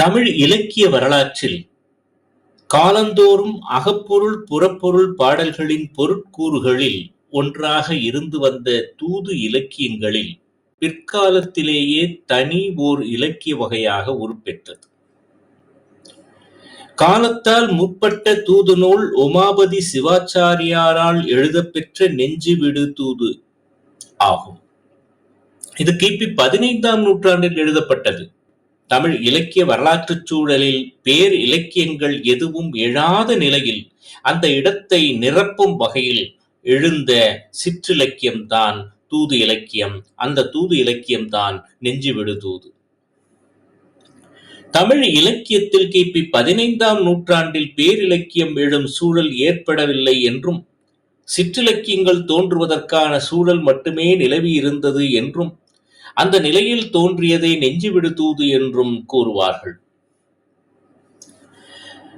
தமிழ் இலக்கிய வரலாற்றில் காலந்தோறும் அகப்பொருள் புறப்பொருள் பாடல்களின் பொருட்கூறுகளில் ஒன்றாக இருந்து வந்த தூது இலக்கியங்களில் பிற்காலத்திலேயே தனி ஓர் இலக்கிய வகையாக உருப்பெற்றது. காலத்தால் முற்பட்ட தூது நூல் உமாபதி சிவாச்சாரியாரால் எழுதப்பெற்ற நெஞ்சு விடு தூது ஆகும். இது கிபி பதினைந்தாம் நூற்றாண்டில் எழுதப்பட்டது. தமிழ் இலக்கிய வரலாற்றுச் சூழலில் பேர் இலக்கியங்கள் எதுவும் எழாத நிலையில் அந்த இடத்தை நிரப்பும் வகையில் எழுந்த சிற்றிலக்கியம்தான் தூது இலக்கியம். அந்த தூது இலக்கியம்தான் நெஞ்சு விடு தூது. தமிழ் இலக்கியத்தில் கிபி பதினைந்தாம் நூற்றாண்டில் பேரிலக்கியம் எழும் சூழல் ஏற்படவில்லை என்றும், சிற்றிலக்கியங்கள் தோன்றுவதற்கான சூழல் மட்டுமே நிலவியிருந்தது என்றும், அந்த நிலையில் தோன்றியதை நெஞ்சு விடுதூது என்றும் கூறுவார்கள்.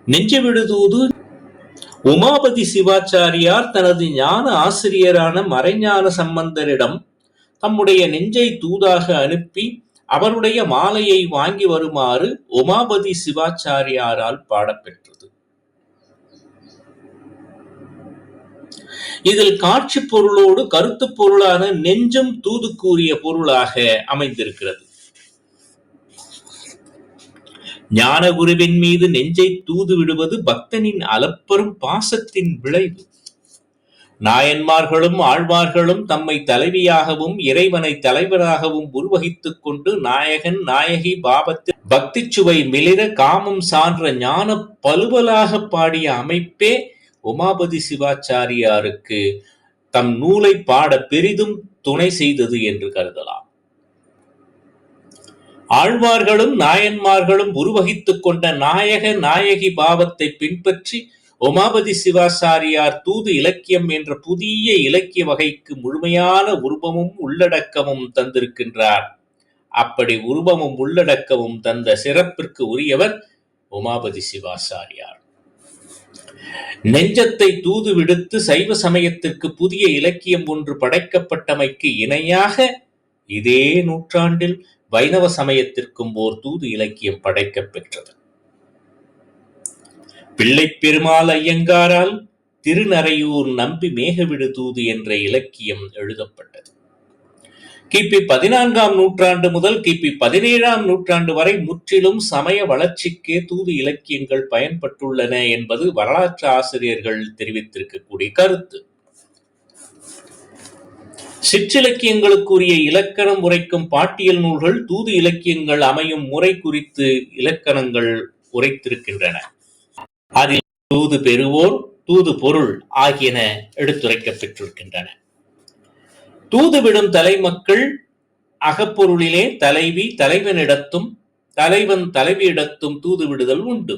நெஞ்சு விடுதூது உமாபதி சிவாச்சாரியார் தனது ஞான ஆசிரியரான மறைஞான சம்பந்தரிடம் தம்முடைய நெஞ்சை தூதாக அனுப்பி அவருடைய மாலையை வாங்கி வருமாறு உமாபதி சிவாச்சாரியாரால் பாடப்பெற்றார் இதில் காட்சி பொருளோடு கருத்து பொருளான நெஞ்சம் தூது கூறிய பொருளாக அமைந்திருக்கிறது. ஞானகுருவின் மீது நெஞ்சை தூது விடுவது பக்தனின் அளப்பெரும் பாசத்தின் விளைவு. நாயன்மார்களும் ஆழ்வார்களும் தம்மை தலைவியாகவும் இறைவனை தலைவராகவும் உருவகித்துக் கொண்டு நாயகன் நாயகி பாபத்தில் பக்தி சுவை மிளிர காமம் சான்ற ஞான பலுவலாக பாடிய அமைப்பே உமாபதி சிவாச்சாரியாருக்கு தம் நூலை பாட பெரிதும் துணை செய்தது என்று கருதலாம். ஆழ்வார்களும் நாயன்மார்களும் உருவகித்துக் கொண்ட நாயக நாயகி பாவத்தை பின்பற்றி உமாபதி சிவாச்சாரியார் தூது இலக்கியம் என்ற புதிய இலக்கிய வகைக்கு முழுமையான உருவமும் உள்ளடக்கமும் தந்திருக்கின்றார். அப்படி உருவமும் உள்ளடக்கமும் தந்த சிறப்பிற்கு உரியவர் உமாபதி சிவாச்சாரியார். நெஞ்சத்தை தூது விடுத்து சைவ சமயத்திற்கு புதிய இலக்கியம் ஒன்று படைக்கப்பட்டமைக்கு இணையாக இதே நூற்றாண்டில் வைணவ சமயத்திற்கும் ஓர் தூது இலக்கியம் படைக்கப் பெற்றது. பெருமாள் ஐயங்காரால் திருநறையூர் நம்பி மேகவிடு தூது என்ற இலக்கியம் எழுதப்பட்டது. கிபி பதினான்காம் நூற்றாண்டு முதல் கிபி பதினேழாம் நூற்றாண்டு வரை முற்றிலும் சமய வளர்ச்சிக்கே தூது இலக்கியங்கள் பயன்பட்டுள்ளன என்பது வரலாற்று ஆசிரியர்கள் தெரிவித்திருக்கக்கூடிய கருத்து. சிற்றிலக்கியங்களுக்குரிய இலக்கணம் உரைக்கும் பாட்டியல் நூல்கள் தூது இலக்கியங்கள் அமையும் முறை குறித்து இலக்கணங்கள் உரைத்திருக்கின்றன. அதில் தூது பெறுவோர், தூது பொருள் ஆகியன எடுத்துரைக்கப் தூதுவிடும் தலைமக்கள் அகப்பொருளிலே தலைவி தலைவனிடத்தும், தலைவன் தலைவியிடத்தும் தூது விடுதல் உண்டு.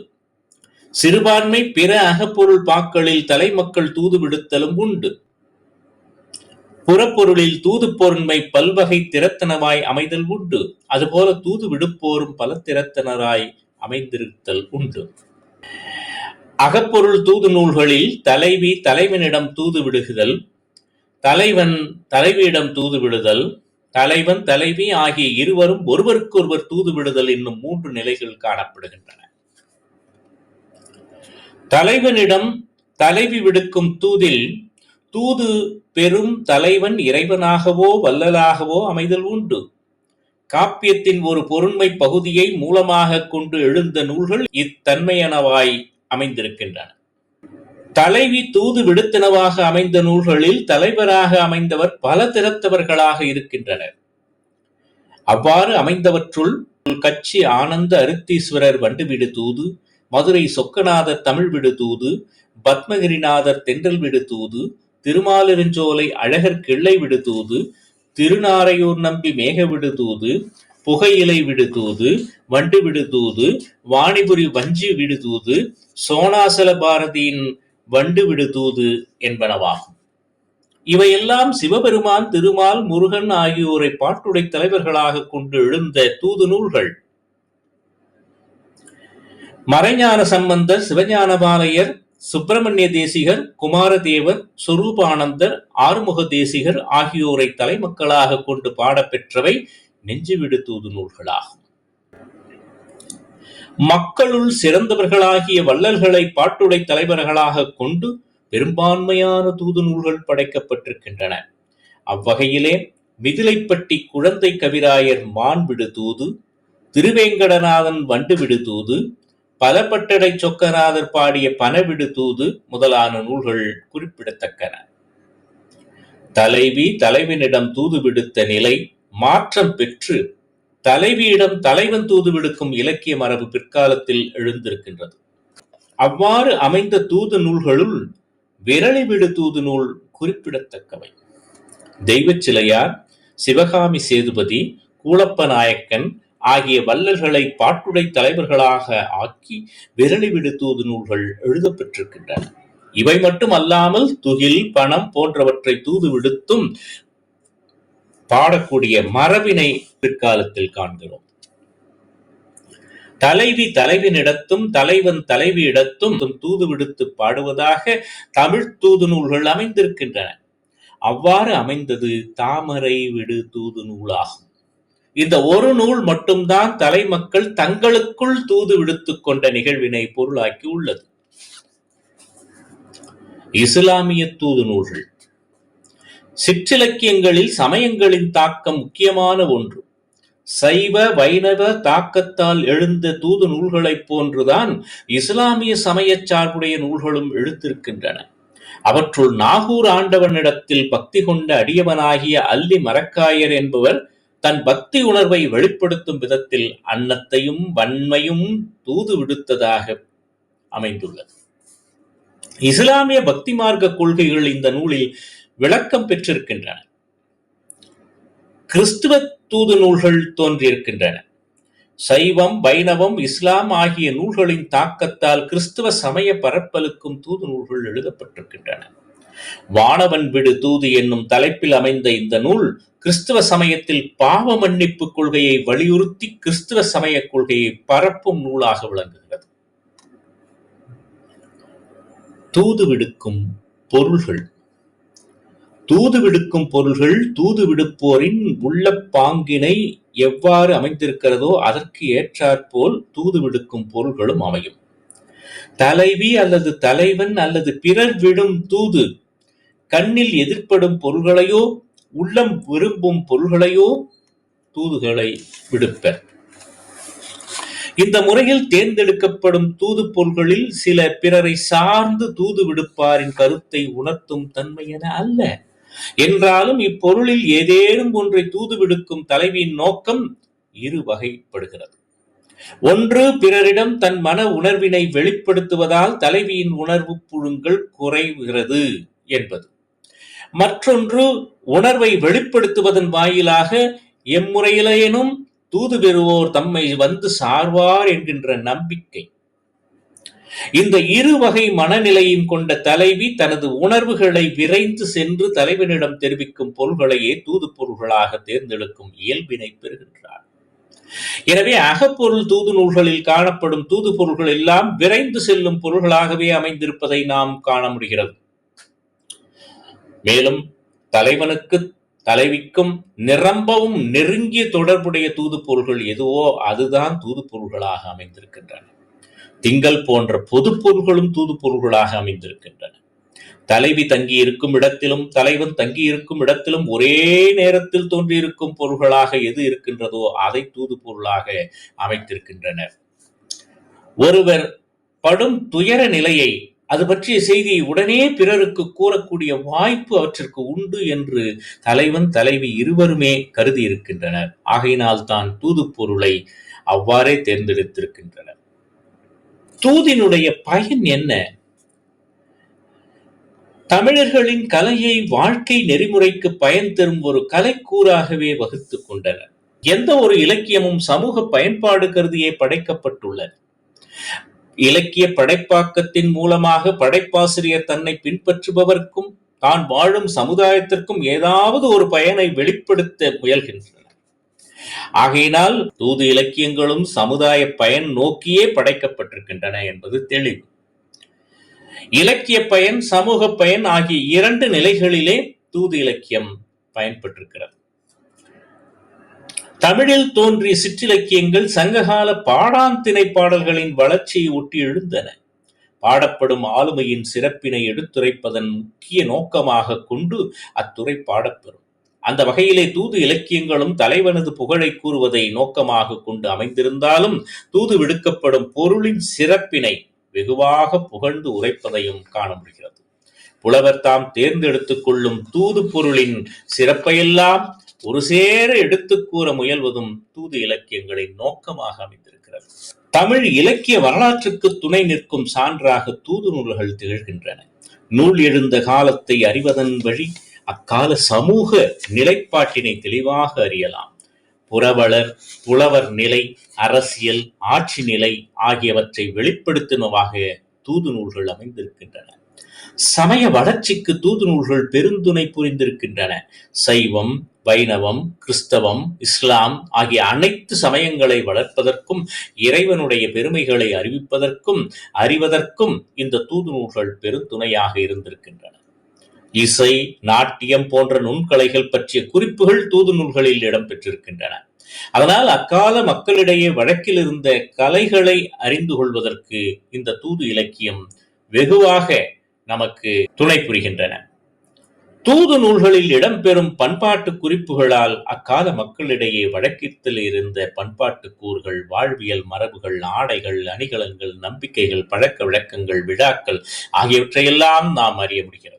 சிறுபான்மை பிற அகப்பொருள் பாக்களில் தலைமக்கள் தூது விடுத்தலும் உண்டு. புறப்பொருளில் தூது பொருண்மை பல்வகை திறத்தனவாய் அமைதல் உண்டு. அதுபோல தூது விடுப்போரும் பல திறத்தனராய் அமைந்திருத்தல் உண்டு. அகப்பொருள் தூது நூல்களில் தலைவி தலைவனிடம் தூது விடுகுதல், தலைவன் தலைவியிடம் தூது விடுதல், தலைவன் தலைவி ஆகிய இருவரும் ஒருவருக்கொருவர் தூது விடுதல் என்னும் மூன்று நிலைகள் காணப்படுகின்றன. தலைவனிடம் தலைவி விடுக்கும் தூதில் தூது பெரும் தலைவன் இறைவனாகவோ வல்லலாகவோ அமைதல் உண்டு. காப்பியத்தின் ஒரு பொருண்மைப் பகுதியை மூலமாகக் கொண்டு எழுந்த நூல்கள் இத்தன்மையனவாய் அமைந்திருக்கின்றன. தலைவி தூது விடுத்தனவாக அமைந்த நூல்களில் தலைவராக அமைந்தவர் பல திறத்தவர்களாக இருக்கின்றனர். அவ்வாறு அமைந்தவற்றுள் கட்சி ஆனந்த அருத்தீஸ்வரர் வண்டுவிடு தூது, மதுரை சொக்கநாதர் தமிழ் விடு தூது, பத்மகிரிநாதர் தென்றல் விடு தூது, திருமாலிருஞ்சோலை அழகர் கிள்ளை விடு தூது, திருநாரையூர் நம்பி மேகவிடு தூது, புகையிலை விடு தூது, வண்டு விடு தூது, வாணிபுரி வஞ்சி விடு தூது, பாரதியின் வண்டுவிடு தூது என்பனவாகும். இவையெல்லாம் சிவபெருமான், திருமால், முருகன் ஆகியோரை பாட்டுடை தலைவர்களாக கொண்டு எழுந்த தூது நூல்கள். மறைஞான சம்பந்தர், சிவஞானபாலையர், சுப்பிரமணிய தேசிகர், குமாரதேவர், சுரூபானந்தர் ஆறுமுக தேசிகர் ஆகியோரை தலைமக்களாக கொண்டு பாடப்பெற்றவை நெஞ்சுவிடு தூது நூல்களாகும். மக்களுள் சிறந்தவர்களாகிய வள்ளல்களை பாட்டுடை தலைவர்களாகக் கொண்டு பெரும்பான்மையான தூது நூல்கள் படைக்கப்பட்டிருக்கின்றன. அவ்வகையிலே மிதிலைப்பட்டி குழந்தை கவிராயர் மான்விடு தூது திருவேங்கடநாதன் வண்டுவிடு தூது பலப்பட்டடை சொக்கநாதர் பாடிய பனவிடு தூது முதலான நூல்கள் குறிப்பிடத்தக்கன. தலைவி தலைவனிடம் தூது விடுத்த நிலை மாற்றம் பெற்று தலைவியிடம் தலைவன் தூது விடுக்கும் இலக்கிய மரபு பிற்காலத்தில் எழுந்திருக்கின்றது. அவ்வாறு அமைந்த தூது நூல்களுள் விரலி விடு தூது நூல் குறிப்பிடத்தக்கவை. தெய்வச் சிலையார் சிவகாமி சேதுபதி கூலப்ப நாயக்கன் ஆகிய வள்ளல்களை பாட்டுடை தலைவர்களாக ஆக்கி விரலி விடு தூது நூல்கள் எழுதப்பெற்றிருக்கின்றன இவை மட்டும் அல்லாமல் துகில் பணம் போன்றவற்றை தூது விடுத்தும் பாடக்கூடிய மரபினை பிற்காலத்தில் காண்கிறோம். தலைவி தலைவினிடத்தும் தலைவன் தலைவியிடத்தும் தூது விடுத்து பாடுவதாக தமிழ் தூது நூல்கள் அமைந்திருக்கின்றன. அவ்வாறு அமைந்தது தாமரை விடு தூது நூலாகும். இந்த ஒரு நூல் மட்டும்தான் தலைமக்கள் தங்களுக்குள் தூது விடுத்துக் கொண்ட நிகழ்வினை பொருளாக்கி உள்ளது. இஸ்லாமிய தூது நூல்கள். சிற்றிலக்கியங்களில் சமயங்களின் தாக்கம் முக்கியமான ஒன்று. சைவ வைணவ தாக்கத்தால் எழுந்த தூது நூல்களைப் போன்றுதான் இஸ்லாமிய சமயச் சார்புடைய நூல்களும் எழுத்திருக்கின்றன. அவற்றுள் நாகூர் ஆண்டவனிடத்தில் பக்தி கொண்ட அடியவனாகிய அல்லி மரக்காயர் என்பவர் தன் பக்தி உணர்வை வெளிப்படுத்தும் விதத்தில் அன்னத்தையும் வன்மையும் தூது விடுத்ததாக அமைந்துள்ளது. இஸ்லாமிய பக்தி மார்க்க கொள்கைகள் இந்த நூலில் விளக்கம் பெற்றிருக்கின்றன. கிறிஸ்துவ தூது நூல்கள் தோன்றியிருக்கின்றன. சைவம் வைணவம் இஸ்லாம் ஆகிய நூல்களின் தாக்கத்தால் கிறிஸ்துவ சமய பரப்பலுக்கும் தூது நூல்கள் எழுதப்பட்டிருக்கின்றன. வானவன் விடு தூது என்னும் தலைப்பில் அமைந்த இந்த நூல் கிறிஸ்துவ சமயத்தில் பாவ மன்னிப்பு கொள்கையை வலியுறுத்தி கிறிஸ்துவ சமய கொள்கையை பரப்பும் நூலாக விளங்குகிறது. தூது விடுக்கும் பொருள்கள். தூது விடுக்கும் பொருள்கள் தூது விடுப்போரின் உள்ள பாங்கினை எவ்வாறு அமைந்திருக்கிறதோ அதற்கு ஏற்றாற்போல் தூது விடுக்கும் பொருள்களும் அமையும். தலைவி அல்லது தலைவன் அல்லது பிறர் விடும் தூது கண்ணில் எதிர்ப்படும் பொருள்களையோ உள்ளம் விரும்பும் பொருள்களையோ தூதுகளை விடுப்பர். இந்த முறையில் தேர்ந்தெடுக்கப்படும் தூது பொருள்களில் சில பிறரை சார்ந்து தூது விடுப்பாரின் கருத்தை உணர்த்தும் தன்மை என அல்ல. என்றாலும் இப்பொருளில் ஏதேனும் ஒன்றை தூது விடுக்கும் தலைவியின் நோக்கம் இரு வகைப்படுகிறது. ஒன்று பிறரிடம் தன் மன உணர்வினை வெளிப்படுத்துவதால் தலைவியின் உணர்வு புழுங்கள் குறைகிறது என்பது. மற்றொன்று உணர்வை வெளிப்படுத்துவதன் வாயிலாக எம்முறையிலேனும் தூது பெறுவோர் தம்மை வந்து சார்வார் என்கின்ற நம்பிக்கை. இந்த இரு வகை மனநிலையும் கொண்ட தலைவி தனது உணர்வுகளை விரைந்து சென்று தலைவனிடம் தெரிவிக்கும் பொருள்களையே தூது பொருள்களாக தேர்ந்தெடுக்கும் இயல்பினை பெறுகின்றார் எனவே அகப்பொருள் தூது நூல்களில் காணப்படும் தூது பொருள்கள் எல்லாம் விரைந்து செல்லும் பொருள்களாகவே அமைந்திருப்பதை நாம் காண முடிகிறது. மேலும் தலைவனுக்கு தலைவிக்கும் நிரம்பவும் நெருங்கிய தொடர்புடைய தூது பொருள்கள் எதுவோ அதுதான் தூது பொருள்களாக அமைந்திருக்கின்றன. திங்கள் போன்ற பொது பொருள்களும் தூது பொருள்களாக அமைந்திருக்கின்றன. தலைவி தங்கியிருக்கும் இடத்திலும் தலைவன் தங்கியிருக்கும் இடத்திலும் ஒரே நேரத்தில் தோன்றியிருக்கும் பொருள்களாக எது இருக்கின்றதோ அதை தூது பொருளாக அமைத்திருக்கின்றனர். ஒருவர் படும் துயர நிலையை அது பற்றிய செய்தியை உடனே பிறருக்கு கூறக்கூடிய வாய்ப்பு அவற்றிற்கு உண்டு என்று தலைவன் தலைவி இருவருமே கருதி இருக்கின்றனர் ஆகையினால் தான் தூது பொருளை அவ்வாறே தேர்ந்தெடுத்திருக்கின்றனர். தூதினுடைய பயன் என்ன? தமிழர்களின் கலையை வாழ்க்கை நெறிமுறைக்கு பயன் தரும் ஒரு கலைக்கூறாகவே வகுத்துக் கொண்டனர். எந்த ஒரு இலக்கியமும் சமூக பயன்பாடு கருதியே படைக்கப்பட்டுள்ளது. இலக்கிய படைப்பாக்கத்தின் மூலமாக படைப்பாசிரியர் தன்னை பின்பற்றுபவர்க்கும் தான் வாழும் சமுதாயத்திற்கும் ஏதாவது ஒரு பயனை வெளிப்படுத்த முயல்கின்றனர். ஆகையினால் தூது இலக்கியங்களும் சமுதாய பயன் நோக்கியே படைக்கப்பட்டிருக்கின்றன என்பது தெளிவு. இலக்கிய பயன் சமூக பயன் ஆகிய இரண்டு நிலைகளிலே தூது இலக்கியம் பயன்பட்டிருக்கிறது தமிழில் தோன்றிய சிற்றிலக்கியங்கள் சங்ககால பாடாந்திணை பாடல்களின் வளர்ச்சியை ஒட்டி எழுந்தன. பாடப்படும் ஆளுமையின் சிறப்பினை எடுத்துரைப்பதன் முக்கிய நோக்கமாக கொண்டு அத்துறை பாடப்பெறும். அந்த வகையிலே தூது இலக்கியங்களும் தலைவனது புகழை கூறுவதை நோக்கமாக கொண்டு அமைந்திருந்தாலும் தூது விடுக்கப்படும் பொருளின் சிறப்பினை வெகுவாக புகழ்ந்து உரைப்பதையும் காண முடிகிறது. புலவர் தாம் தேர்ந்தெடுத்துக் கொள்ளும் தூது பொருளின் சிறப்பையெல்லாம் ஒரு சேர எடுத்துக் கூற முயல்வதும் தூது இலக்கியங்களின் நோக்கமாக அமைந்திருக்கிறது. தமிழ் இலக்கிய வரலாற்றுக்கு துணை நிற்கும் சான்றாக தூது நூல்கள் திகழ்கின்றன. நூல் எழுந்த காலத்தை அறிவதன் வழி அக்கால சமூக நிலைப்பாட்டினை தெளிவாக அறியலாம். புறவளர் புலவர் நிலை அரசியல் ஆட்சி நிலை ஆகியவற்றை வெளிப்படுத்தினவாக தூது நூல்கள் அமைந்திருக்கின்றன. சமய வளர்ச்சிக்கு தூது நூல்கள் பெருந்துணை புரிந்திருக்கின்றன. சைவம் வைணவம் கிறிஸ்தவம் இஸ்லாம் ஆகிய அனைத்து சமயங்களை வளர்ப்பதற்கும் இறைவனுடைய பெருமைகளை அறிவிப்பதற்கும் அறிவதற்கும் இந்த தூது நூல்கள் பெருந்துணையாக இருந்திருக்கின்றன. இசை நாட்டியம் போன்ற நுண்கலைகள் பற்றிய குறிப்புகள் தூது நூல்களில் இடம்பெற்றிருக்கின்றன. அதனால் அக்கால மக்களிடையே வழக்கில் இருந்த கலைகளை அறிந்து கொள்வதற்கு இந்த தூது இலக்கியம் வெகுவாக நமக்கு துணை புரிகின்றன. தூது நூல்களில் இடம்பெறும் பண்பாட்டு குறிப்புகளால் அக்கால மக்களிடையே வழக்கத்தில் இருந்த பண்பாட்டு கூறுகள் வாழ்வியல் மரபுகள் ஆடைகள் அணிகலன்கள் நம்பிக்கைகள் பழக்க வழக்கங்கள் விழாக்கள் ஆகியவற்றையெல்லாம் நாம் அறிய முடிகிறது.